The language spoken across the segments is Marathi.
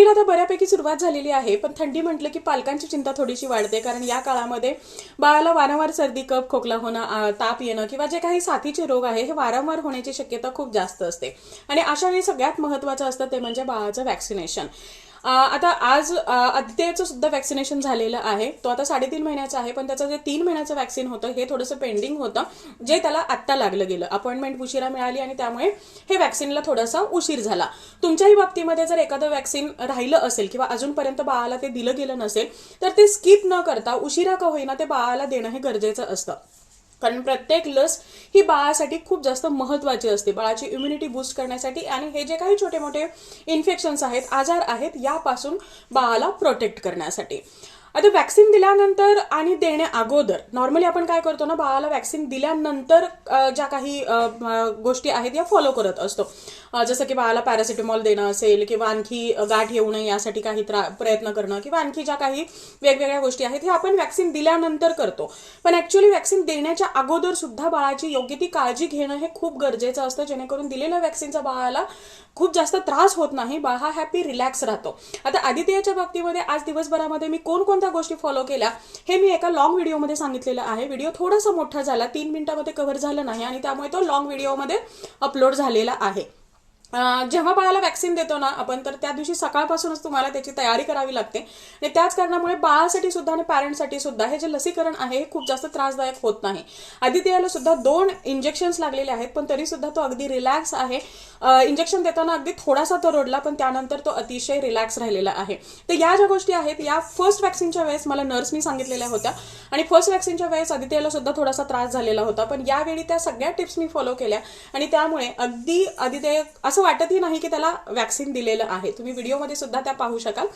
थंडीला तर बऱ्यापैकी सुरुवात झालेली आहे पण थंडी म्हटलं की पालकांची चिंता थोडीशी वाढते. कारण या काळामध्ये बाळाला वारंवार सर्दी कप खोकला होणं ताप येणं किंवा जे काही साथीचे रोग आहे हे वारंवार होण्याची शक्यता खूप जास्त असते. आणि अशा वेळी सगळ्यात महत्त्वाचं असतं ते म्हणजे बाळाचं वॅक्सिनेशन आता आज आदित्यचं सुद्धा वॅक्सिनेशन झालेलं आहे. तो आता साडेतीन महिन्याचा आहे पण त्याचं जे तीन महिन्याचं वॅक्सिन होतं हे थोडंसं पेंडिंग होतं जे त्याला आत्ता लागलं गेलं. अपॉइंटमेंट उशिरा मिळाली आणि त्यामुळे हे वॅक्सिनला थोडासा उशीर झाला. तुमच्याही बाबतीमध्ये जर एखादं वॅक्सिन राहिलं असेल किंवा अजूनपर्यंत बाळाला ते दिलं गेलं नसेल तर ते स्किप न करता उशिरा का होईना ते बाळाला देणं हे गरजेचं असतं. कारण प्रत्येक लस ही बाळासाठी खूप जास्त महत्वाची असते. बाळाची इम्युनिटी बूस्ट करण्यासाठी आणि हे जे काही छोटे मोठे इन्फेक्शन्स आहेत आजार आहेत यापासून बाळाला प्रोटेक्ट करण्यासाठी. आता वॅक्सिन दिल्यानंतर आणि देण्या अगोदर नॉर्मली आपण काय करतो ना बाळाला वॅक्सिन दिल्यानंतर ज्या काही गोष्टी आहेत या फॉलो करत असतो. जसं की बाळाला पॅरासिटामॉल देणं असेल किंवा आणखी गाठ येऊ नये यासाठी काही त्रा प्रयत्न करणं किंवा आणखी ज्या काही वेगवेगळ्या गोष्टी आहेत हे आपण वॅक्सिन दिल्यानंतर करतो. पण ऍक्च्युली वॅक्सिन देण्याच्या अगोदर सुद्धा बाळाची योग्य ती काळजी घेणं हे खूप गरजेचं असतं. जेणेकरून दिलेल्या वॅक्सिनचा बाळाला खूप जास्त त्रास होत नाही बाळ हा हॅपी रिलॅक्स राहतो. आता आदित्यच्या बाबतीमध्ये आज दिवसभरामध्ये मी कोणकोणत्या गोष्टी फॉलो केल्या हे मी एका लॉंग व्हिडिओमध्ये सांगितलेलं आहे. व्हिडिओ थोडासा मोठा झाला तीन मिनिटामध्ये कव्हर झाला नाही आणि त्यामुळे तो लॉंग व्हिडिओमध्ये अपलोड झालेला आहे. जेव्हा बाळाला वॅक्सिन देतो ना आपण तर त्या दिवशी सकाळपासूनच तुम्हाला त्याची तयारी करावी लागते. आणि त्याच कारणामुळे बाळासाठी सुद्धा आणि पॅरेंटसाठी सुद्धा हे जे लसीकरण आहे हे खूप जास्त त्रासदायक होत नाही. आदित्याला सुद्धा दोन इंजेक्शन्स लागलेले आहेत पण तरी सुद्धा तो अगदी रिलॅक्स आहे. इंजेक्शन देताना अगदी थोडासा तो रडला पण त्यानंतर तो अतिशय रिलॅक्स राहिलेला आहे. तर या ज्या गोष्टी आहेत या फर्स्ट वॅक्सिनच्या वेळेस मला नर्सनी सांगितलेल्या होत्या. आणि फर्स्ट वॅक्सिनच्या वेळेस आदित्यला सुद्धा थोडासा त्रास झालेला होता पण यावेळी त्या सगळ्या टिप्स मी फॉलो केल्या. आणि त्यामुळे अगदी आदित्य असं वाटतही नाही की त्याला वॅक्सिन दिलेलं आहे. तुम्ही व्हिडिओमध्ये सुद्धा त्या पाहू शकाल.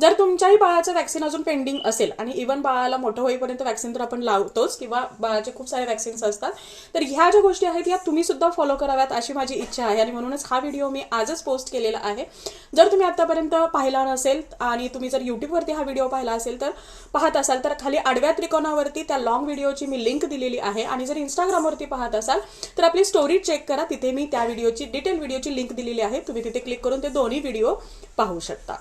जर तुमच्याही बाळाचं वॅक्सिन अजून पेंडिंग असेल आणि इव्हन बाळाला मोठं होईपर्यंत वॅक्सिन तर आपण लावतोच किंवा बाळाचे खूप सारे वॅक्सिन्स असतात तर ह्या ज्या गोष्टी आहेत या तुम्ही सुद्धा फॉलो कराव्यात अशी माझी इच्छा आहे. आणि म्हणूनच हा व्हिडिओ मी आजच पोस्ट केलेला आहे. जर तुम्ही आतापर्यंत पाहिला नसेल आणि तुम्ही जर युट्यूबवरती हा व्हिडिओ पाहिला असेल तर पाहत असाल तर खाली आडव्या त्रिकोणावरती त्या लॉंग व्हिडिओची मी लिंक दिलेली आहे. आणि जर इंस्टाग्रामवरती पाहत असाल तर आपली स्टोरी चेक करा. तिथे मी त्या व्हिडिओची डिटेल व्हिडिओची लिंक लिंक दिलेली आहे. तुम्ही तिथे क्लिक करून ते दोन्ही व्हिडिओ पाहू शकता.